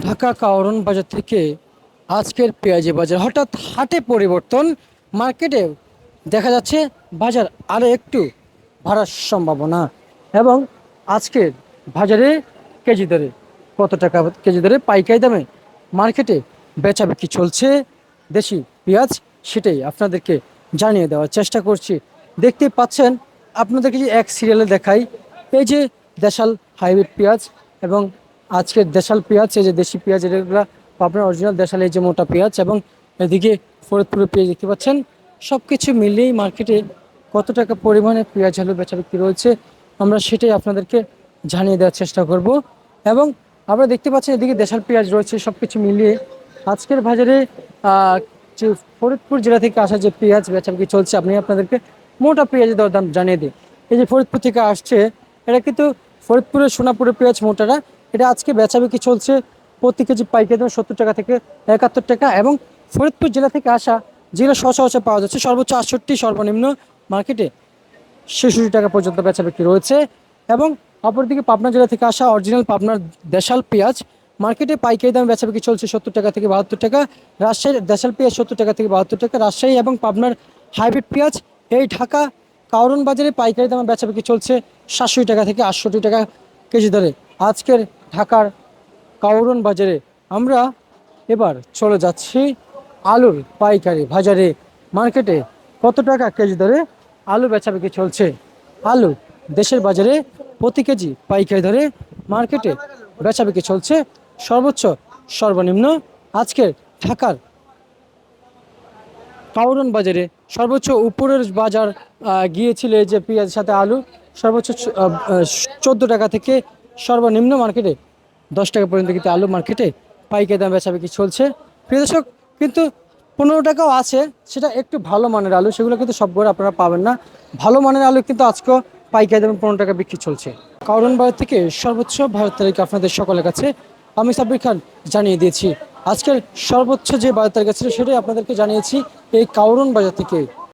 ঢাকা কাওরন বাজার থেকে আজকের পেঁয়াজি বাজার। হঠাৎ হাটে পরিবর্তন, মার্কেটে দেখা যাচ্ছে বাজার আরও একটু বাড়ার সম্ভাবনা এবং আজকের বাজারে কেজি দরে কত টাকা, কেজি দরে পাইকারি দামে মার্কেটে বেচা বিক্রি চলছে। দেশি পেঁয়াজ সেটাই আপনাদেরকে জানিয়ে দেওয়ার চেষ্টা করছি। দেখতে পাচ্ছেন, আপনাদেরকে যে এক সিরিয়ালে দেখাই এই যে দেশাল হাইব্রিড পেঁয়াজ এবং আজকের দেশাল পেঁয়াজ, এই যে দেশি পেঁয়াজ এগুলো আপনার অরিজিনাল দেশাল, এই যে মোটা পেঁয়াজ এবং এদিকে ফরিদপুরের পেঁয়াজ দেখতে পাচ্ছেন। সব কিছু মিলিয়েই মার্কেটে কত টাকা পরিমাণে পেঁয়াজ আলু বেচা বিক্রি রয়েছে আমরা সেটাই আপনাদেরকে জানিয়ে দেওয়ার চেষ্টা করব। এবং আমরা দেখতে পাচ্ছেন এদিকে দেশাল পেঁয়াজ রয়েছে সব কিছু মিলিয়ে। আজকের বাজারে যে ফরিদপুর জেলা থেকে আসা যে পেঁয়াজ বেচা বিক্রি চলছে, আপনি আপনাদেরকে মোটা পেঁয়াজের দর দাম জানিয়ে দিই। এই যে ফরিদপুর থেকে আসছে এটা কিন্তু ফরিদপুরের সোনাপুরের পেঁয়াজ মোটাটা এটা আজকে বেচা বিক্রি চলছে। প্রতি কেজি পাইকারি দাম সত্তর টাকা থেকে একাত্তর টাকা এবং ফরিদপুর জেলা থেকে আসা যেগুলো সচরাচর পাওয়া যাচ্ছে সর্বোচ্চ আটষট্টি সর্বনিম্ন মার্কেটে ছেষট্টি টাকা পর্যন্ত বেচা বিক্রি রয়েছে এবং অপরদিকে পাবনা জেলা থেকে আসা অরিজিনাল পাবনার দেশাল পেঁয়াজ মার্কেটে পাইকারি দামে বেচা বিক্রি চলছে সত্তর টাকা থেকে বাহাত্তর টাকা, রাজশাহীর দেশাল পেঁয়াজ সত্তর টাকা থেকে বাহাত্তর টাকা, রাজশাহী এবং পাবনার হাইব্রিড পেঁয়াজ এই ঢাকা কাউরন বাজারে পাইকারি দামে বেচা বিক্রি চলছে সাতষট্টি টাকা থেকে আটষট্টি টাকা কেজি দরে। আজকের ঢাকার কাউরন বাজারে। আমরা এবার চলে যাচ্ছি আলুর পাইকারি বাজারে। মার্কেটে কত টাকা কেজি দরে আলু বেচা বিক্রি চলছে? আলু দেশের বাজারে প্রতি কেজি পাইকারি দরে মার্কেটে বেচা বিক্রি চলছে সর্বোচ্চ সর্বনিম্ন। আজকের ঢাকার কাউরন বাজারে সর্বোচ্চ উপরের বাজার গিয়েছিল যে পেঁয়াজের সাথে আলু। সর্বোচ্চ চোদ্দ টাকা থেকে সর্বনিম্ন মার্কেটে দশ টাকা পর্যন্ত কিন্তু আলু মার্কেটে পাইকারি দাম বেচা বিক্রি চলছে। প্রিয় দর্শক, কিন্তু পনেরো টাকাও আছে, সেটা একটু ভালো মানের আলু, সেগুলো কিন্তু সব করে আপনারা পাবেন না। ভালো মানের আলু কিন্তু আজকেও পাইকারি দামে পনেরো টাকা বিক্রি চলছে। কারণ বাজার থেকে সর্বোচ্চ ভারত তারিখ আপনাদের সকলের কাছে আমি সাব্বির খান জানিয়ে দিয়েছি। আজকের সর্বোচ্চ যে বাজার তালিকা ছিল সেটাই আপনাদেরকে জানিয়েছি এই কাউরন বাজার থেকে।